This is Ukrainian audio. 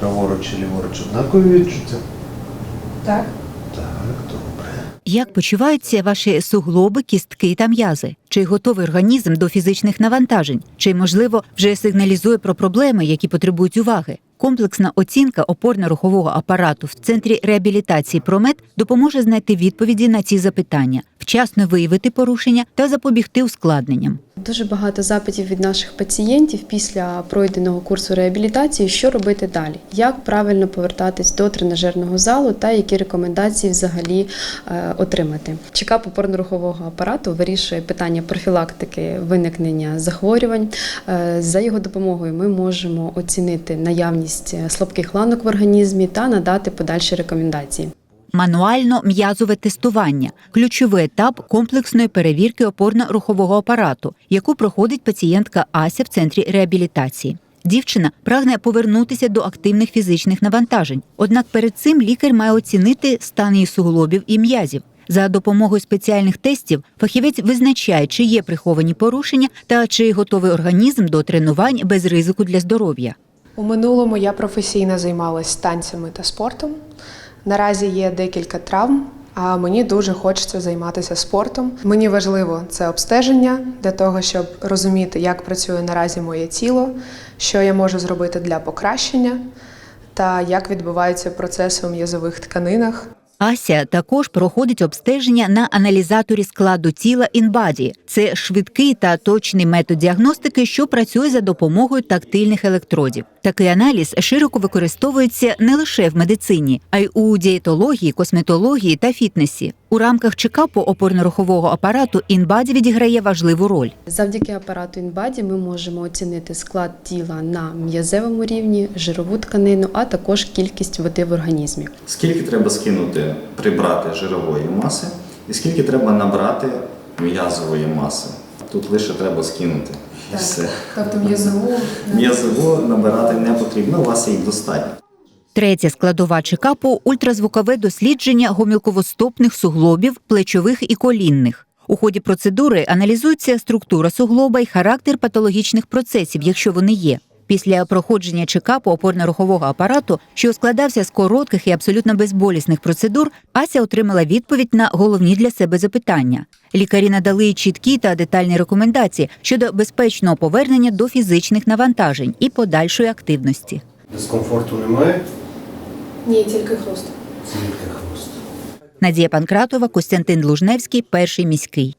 праворуч і ліворуч однакові відчуття? Так. Так, добре. Як почуваються ваші суглоби, кістки та м'язи? Чи готовий організм до фізичних навантажень? Чи, можливо, вже сигналізує про проблеми, які потребують уваги? Комплексна оцінка опорно-рухового апарату в центрі реабілітації Промет допоможе знайти відповіді на ці запитання, вчасно виявити порушення та запобігти ускладненням. Дуже багато запитів від наших пацієнтів після пройденого курсу реабілітації, що робити далі, як правильно повертатись до тренажерного залу та які рекомендації взагалі е, отримати. Чекап опорно-рухового апарату вирішує питання профілактики виникнення захворювань. Е, За його допомогою ми можемо оцінити наявність е, слабких ланок в організмі та надати подальші рекомендації. Мануально-м'язове тестування ключовий етап комплексної перевірки опорно-рухового апарату, яку проходить пацієнтка Ася в центрі реабілітації. Дівчина прагне повернутися до активних фізичних навантажень. Однак перед цим лікар має оцінити стан її суглобів і м'язів. За допомогою спеціальних тестів фахівець визначає, чи є приховані порушення та чи готовий організм до тренувань без ризику для здоров'я. У минулому я професійно займалася танцями та спортом. Наразі є декілька травм, а мені дуже хочеться займатися спортом. Мені важливо це обстеження для того, щоб розуміти, як працює наразі моє тіло, що я можу зробити для покращення та як відбуваються процеси у м'язових тканинах. Ася також проходить обстеження на аналізаторі складу тіла InBody. Це швидкий та точний метод діагностики, що працює за допомогою тактильних електродів. Такий аналіз широко використовується не лише в медицині, а й у дієтології, косметології та фітнесі. У рамках чекапу опорно-рухового апарату InBody відіграє важливу роль. Завдяки апарату InBody ми можемо оцінити склад тіла на м'язевому рівні, жирову тканину, а також кількість води в організмі. Скільки треба скинути, прибрати жирової маси, і скільки треба набрати м'язової маси. Тут лише треба скинути. І все. Тобто м'язову М'язову набирати не потрібно, у вас їх достатньо. Третя складова чекапу ультразвукове дослідження гомілковостопних суглобів, плечових і колінних. У ході процедури аналізується структура суглоба і характер патологічних процесів, якщо вони є. Після проходження чекапу опорно-рухового апарату, що складався з коротких і абсолютно безболісних процедур, Ася отримала відповідь на головні для себе запитання. Лікарі надали їй чіткі та детальні рекомендації щодо безпечного повернення до фізичних навантажень і подальшої активності. Дискомфорту немає? ні, тільки хруст. Тільки хвост. Надія Панкратова, Костянтин Лужневський, перший міський.